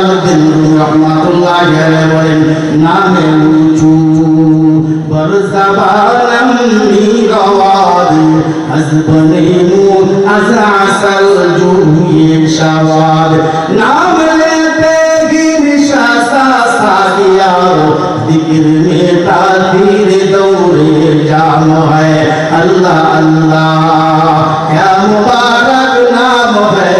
Jalaluddin Rumi রহমাতুল্লাহ আলাইহি বলেন নামে উঁচু বরজবানম মিরওয়াদি আজবনে মুন আজআসাল জুহি শাওয়াদ নাম लेते ही निशासा सादिया जिक्र में तातीर दौरे जाम है अल्लाह अल्लाह क्या मुबारक नाम है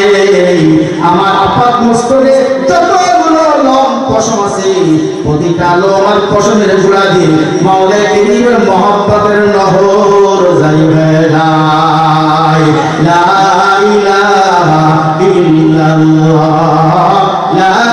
পশম আছে। প্রতিটা লম আর পশমের জোড়া দিয়ে মাওলা কেরিমের মহব্বতের নহর যাইবে লা লা ইলাহা ইল্লাল্লাহ। লা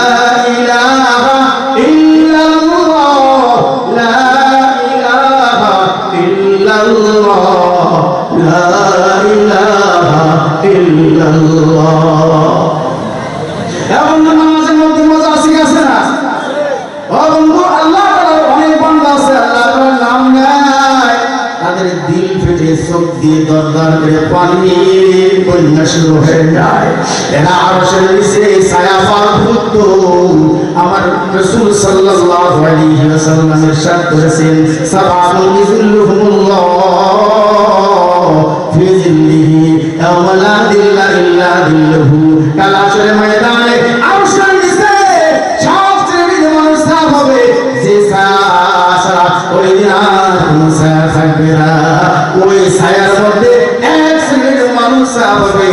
এরা আরশের নিচে ছায়া পাবুত আমার রাসূল সাল্লাল্লাহু আলাইহি ওয়াসাল্লাম ইরশাদ করেছেন সাবাতুন ইযুল্লুহুমুল্লাহ, ফি জিল্লিহি ইয়াওমা লা ওই দিন আর কোনো ছায়া ছায়ার মধ্যে এক শ্রেণির মানুষ হবে।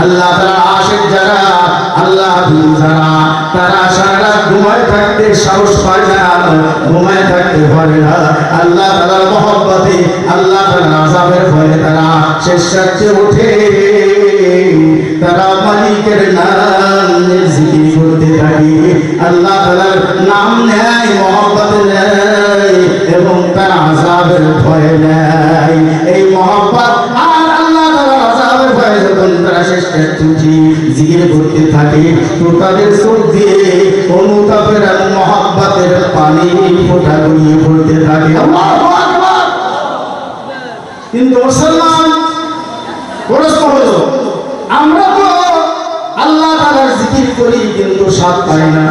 আল্লাহ তারা আশেক যারা, আল্লাহ যারা, তারা সারা রাত ঘুমায় থাকতে সাহস পায় না, ঘুমায় থাকতে পারে না। আল্লাহ তালার মহব্বতে, আল্লাহ তালার আজাবের ভয়ে তারা শেষ রাত্রে ওঠে। তারা মালিকের নাম জিকির করতে থাকে। আল্লাহ তালার নাম নেয়, মহব্বত নেয়, এবং তার আজাবের ভয় নেয়। এই মহব্বত তুজি থাকে, তো তাদের অনুতাপের মহব্বতের পানি ফোটা গড়িয়ে পড়তে থাকে। কিন্তু মুসলমান আমরা তো আল্লাহ তাআলার জিকির করি কিন্তু স্বাদ পাই না।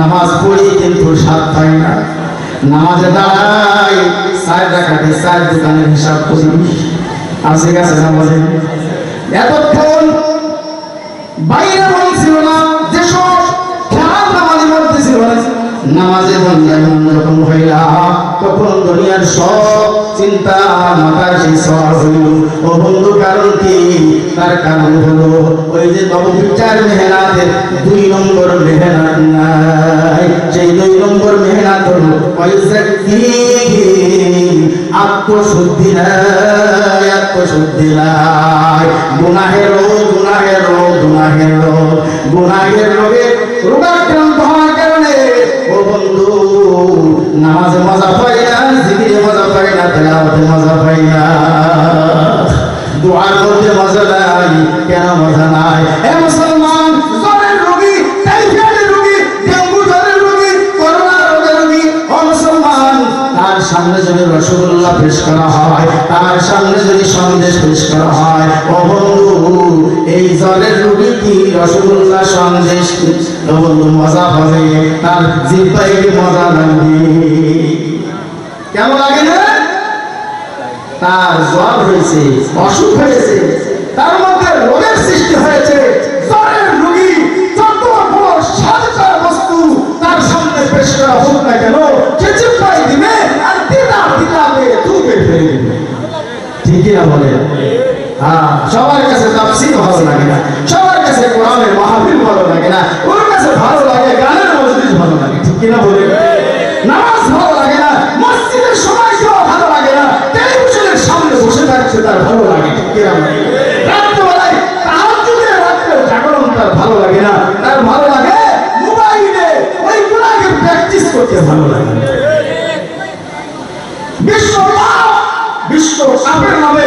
নামাজ পড়ি কিন্তু স্বাদ পাই না। নামাজে দাঁড়াই চার রাখাতে চার দোকানের হিসাব করি। আছে গেছে নামাজে এতক্ষণ বাইরে মন ছিল না যেসব খেয়াল নামাজের মধ্যে ছিল। নামাজে বন্ধায় অন্যরকম হইলা। তখন দুনিয়ার সব চিন্তা মাথায় সেই সর হইল। ও বন্ধু, কারণ কি? তার কারণ হলো ওই যে নববিচার মেহনাতের দুই নম্বর মেহনাত নাই। সেই দুই নম্বর মেহনাত হলো আত্মশুদ্ধি নাই আত্মশুদ্ধি নাই গুনাহের রোগ গুনাহের রোগ গুনাহের রোগ, গুনাহের রোগে রোগাক্রান্ত হওয়ার কারণে, ও বন্ধু, নামাজে মজা পাই না, জিকিরে মজা পাই না, তেলাওয়াতে মজা পাই না। দোয়ার মধ্যে মজা নাই, কেন মজা নাই? এ পেশ করা হয়, তার সামনে যদি সন্দেশ পেশ করা হয়, ও বন্ধু, এই জ্বরের রোগী কি রসগোল্লা সন্দেশ বন্ধু, মজা পাবে তার জিব্বাই মজা লাগবে। কেমন লাগে না? তার জ্বর হয়েছে, অসুখ হয়েছে, তার মধ্যে রোগের সৃষ্টি হয়েছে। বলে হ্যাঁ সবার কাছে তাফসীর ভালো লাগে না। সবার কাছে কোরআনের মাহফিল ভালো লাগে না। ওর কাছে ভালো লাগে, গানের মজলিস ভালো লাগে। ঠিক কি না বলে? নামাজ ভালো লাগে না, মসজিদের সময় দেওয়া ভালো লাগে না, টেলিভিশনের সামনে বসে থাকছে তার ভালো লাগে। ঠিক কি না বলে? রাত্রেবেলায় তার ভালো লাগে না। ভালো লাগে প্র্যাকটিস করতে ভালো লাগে বিশ্ব বিশ্ব কাপের নামে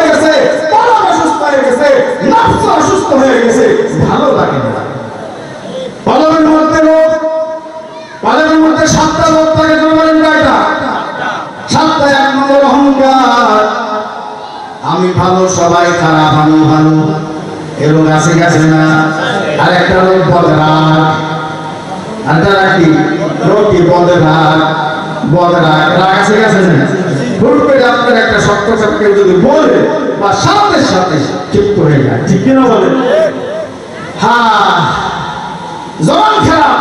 খারাপ আমি ভালো এরকম আছে গেছে না? আর একটা লোক বদরাগ। আর তারা কি? লোক কি বদরাগ। বদরাগ। রাগ আছে না? আপনার একটা শক্ত শক্ত যদি বলে, বা সাথে সাথে চুপ হয়ে যায়। ঠিক কিনা বলে? জবান খারাপ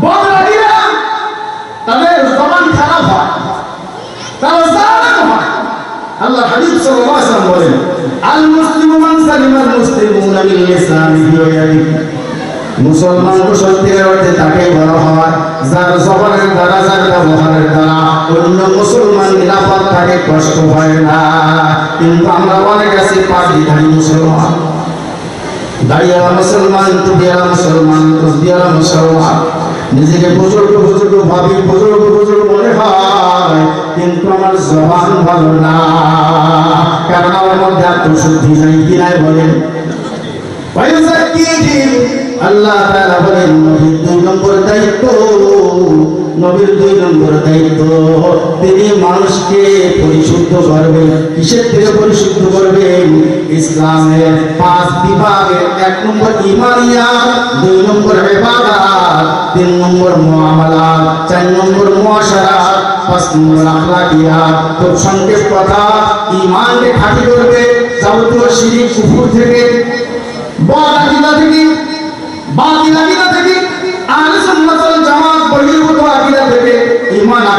বদরাগীরা তাদের জবান খারাপ হয় তারা জালেম হয় আল্লাহ হাবিব সাল্লাল্লাহু আলাইহি ওয়াসাল্লাম বলেন আল মুসলিমু মান সালিমাল মুসলিমুনা মিন লিসানিহি ওয়া ইয়াদিহি সত্যিকার অর্থে তাকেই বলা হয়, যার জবানের দ্বারা, যার ব্যবহারের দ্বারা অন্য মুসলমান নিরাপদ থাকে, কষ্ট হয় না। কিন্তু আমরা অনেক আছি পাগড়িধারী মুসলমান। দাঁড়িয়ালা মুসলমান টুপিয়ালা মুসলমান তসবিয়ালা মুসলমান। নিজেকে বুজুর্গ বুজুর্গ ভাবি, বুজুর্গ বুজুর্গ হয় কিন্তু আমার জবান ভালো না। কারণ আমার মধ্যে আত্মশুদ্ধি নাই, কি নাই বলেন? আল্লাহ বলেন দুই নম্বর দায়িত্ব নবীর দুই নম্বর দায়িত্ব। তিনি মানুষকে পরিশুদ্ধ করবেন। কিসের থেকে পরিশুদ্ধ করবেন? ইসলামের পাঁচ বিভাগের এক নম্বর ইমানিয়া দুই নম্বর ইবাদত, তিন নম্বর মুআমালাত, চার নম্বর মুআশারাত, পাঁচ নম্বর আখলাকিয়াত। খুব সংক্ষেপ কথা, ইমানকে খাঁটি করবে, যাবতীয় শিরিক কুফর থেকে বদ আকিদা বাতিল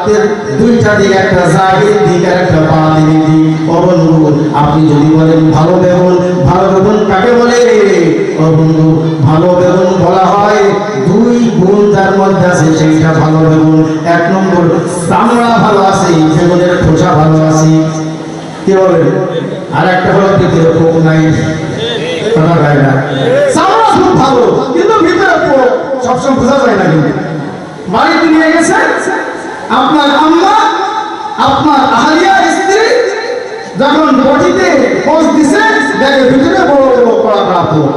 আছে দুইটা দিক, একটা জাহির দিক আর একটা বাতিন দিক। বন্ধু, আপনি যদি বলেন ভালো বেগুন ভালো বেগুন কাকে বলে? ও বন্ধু, ভালো বেগুন বলা হয় দুই গুণ যার মধ্যে আছে সেইটা ভালো বেগুন। এক নম্বর, চামড়া ভালো আছে, বেগুনের খোসা ভালো আছে। কি বলেন? আর একটা হলো ভিতরে পোক নাই। ভালো, কিন্তু ভিতরে পোক সবসময় বোঝা যায় না কিন্তু। বাড়িতে নিয়ে গেছে? আপনার আম্মা, আপনার আহালিয়া স্ত্রী যখন বটিতে পোষ দিছে, দেখে ভিতরে বড় বড় কড়া পোক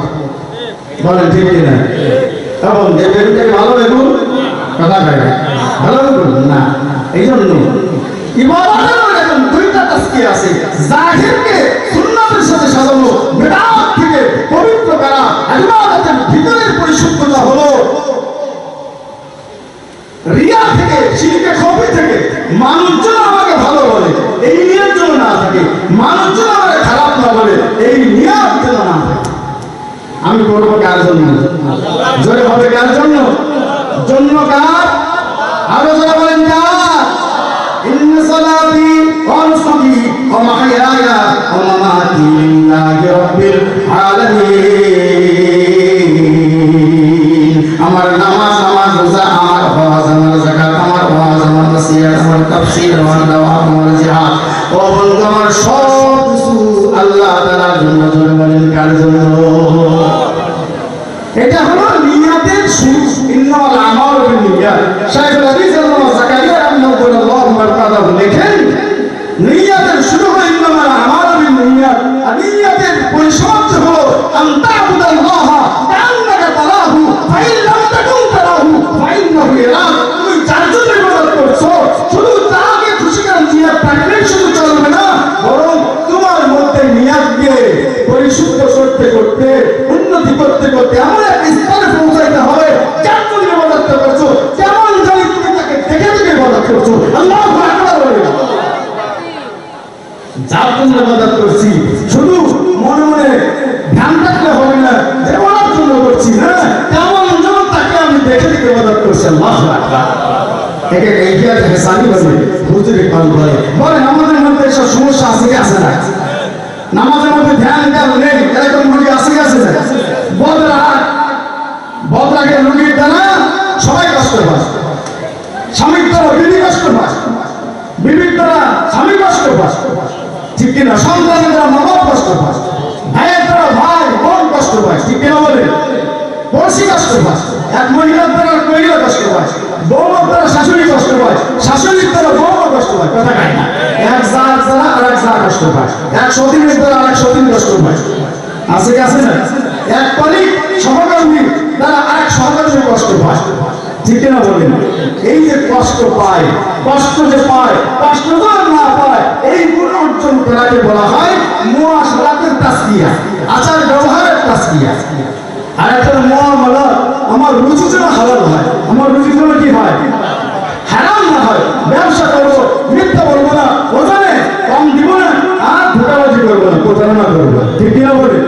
বলেন, ঠিক কিনা? তখন যে বেগুনটাকে ভালো বেগুন? কথা না। ভালো বেগুন? না। এই জন্য ইবাদতেরও এরকম দুইটা তাস্কির আছে। জাহিরকে সুন্নাতের সাথে সাজানো বিদআত থেকে পবিত্র করা, ইবাদতের ভিতরের পরিশুদ্ধতা হলো রিয়া থেকে শিরকে খবি থেকে মানুষজন আমাকে ভালো বলে এই নিয়ত জন্য না থাকে মানুষজন আমাকে খারাপ না বলে এই নিয়ত জন্য না থাকে আমি করব কার জন্য? জোরে হবে কার জন্য? জন্য কার আরও জোরে বলেন কার? ইন্ন সালাতি ওয়া নুসুকি ওয়া মাহইয়ায়া ওয়া মামাতি লিল্লাহি রাব্বিল আলামিন। হুজুরে পাল বলে আমাদের মধ্যে এসব সমস্যা আছে কি না? নামাজের মধ্যে ধ্যান জ্ঞান নেই। এরকম রোগী আছে কি না? বদরা, বদরাকে রোগীর দ্বারা সবাই কষ্ট পায়। স্বামীর দ্বারা বিবি কষ্ট পায়। বিবির স্বামী কষ্ট পায়। ঠিক কিনা সন্তানের দ্বারা মা বাপ কষ্ট পায়। ভাইয়ের ভাই, বোন কষ্ট পায়। ঠিক কিনা বলে? পড়শি কষ্ট পায়। এক মহিলার দ্বারা মহিলা কষ্ট পায়। বৌমার দ্বারা শাশুড়ি কষ্ট পায়, শাশুড়ির দ্বারা বৌমা কষ্ট পায়, কথা কাই না এক জার দ্বারা আর এক জার কষ্ট পায়, এক সতীনের দ্বারা আর এক সতীন কষ্ট পায়। আছে কি, আছে না এক কলিগ সহকর্মী দ্বারা আর এক সহকর্মী কষ্ট পায়। ঠিক না বলেন? এই যে কষ্ট পায়, কষ্ট যে পায়, কষ্ট না পায়, এই গুণ অর্জন করাকে বলা হয় মুআশরাতের তাসকিয়া আচার ব্যবহারের তাসকিয়া। আর একটা মুআমালা আমার রুচি যেন হালাল হয়। আমার রুচি যেন কি হয়? হারাম না হয়। ব্যবসা করব, মিথ্যা বলব না। ওখানে কম দিব না, আর ধোকাবাজি করব না। করব বলে?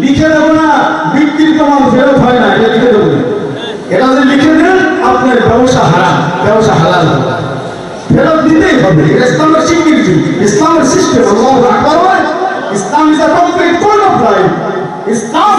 লিখে দেবো না বিক্রিত মাল ফেরত হয় না। এটা লিখে দেবো এটা যদি লিখে দেন, আপনার ব্যবসা হারাম। ব্যবসা হালাল। ফেরত দিতেই হবে। ইসলামের স্বীকৃতি। ইসলামের system, Allah Islam is a complete of life Islam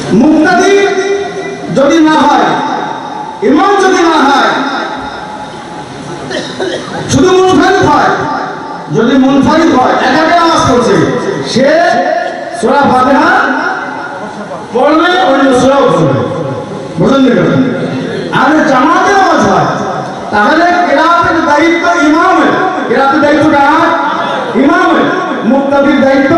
মুক্তাদি যদি না হয়, ইমাম যদি না হয়, শুধু মুনফারিদ হয়, যদি মুনফারিদ হয়, একাকে নামাজ পড়ছে সে সূরা ফাতিহা পড়বে অন্য সূরাও পড়বে বুঝলেন? আর জামাতে নামাজ হয়, তাহলে কেরাতের দায়িত্ব ইমামের। কেরাতের দায়িত্ব কার? ইমামের। মুক্তাদির দায়িত্ব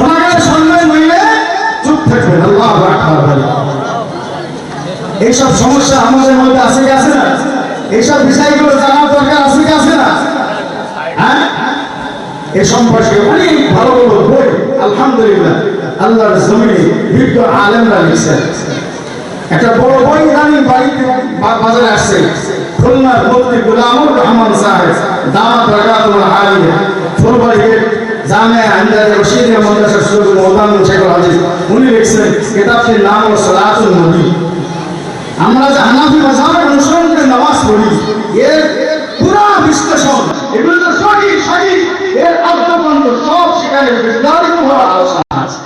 গেলে শুনবেন নইলে চুপ থাকবেন আল্লাহ। এইসব সমস্যা আমাদের মধ্যে আছে কি আছে না? এইসব বিষয়গুলো জানার দরকার আছে কি আছে না? হ্যাঁ? এ সম্পর্কে অনেক ভালো ভালো বই, আলহামদুলিল্লাহ, আল্লাহর জমিনে বিজ্ঞ আলেমরা লিখছেন। একটা বড় বই ইদানিং বাড়িতে বাজারে আসছে, খুলনার মুফতি গুলামুর রহমান সাহেব, দামাত রাকাতুল আলিয়া ফুলবাড়ি জামে আন্দাজে রশিদিয়া মাদ্রাসার সুযোগ মৌলানা শেখুল হাজির উনি লিখছেন, কিতাবটির নাম হল সলাতুল নবী। আমরা যে হানাফি মাঝাবের অনুসরণ করে নামাজ পড়ি, এর পুরা বিশ্লেষণ এগুলো সঠিক সঠিক। এর আদ্যপন্ত সব সেখানে বিস্তারিত হওয়ার আলোচনা আছে।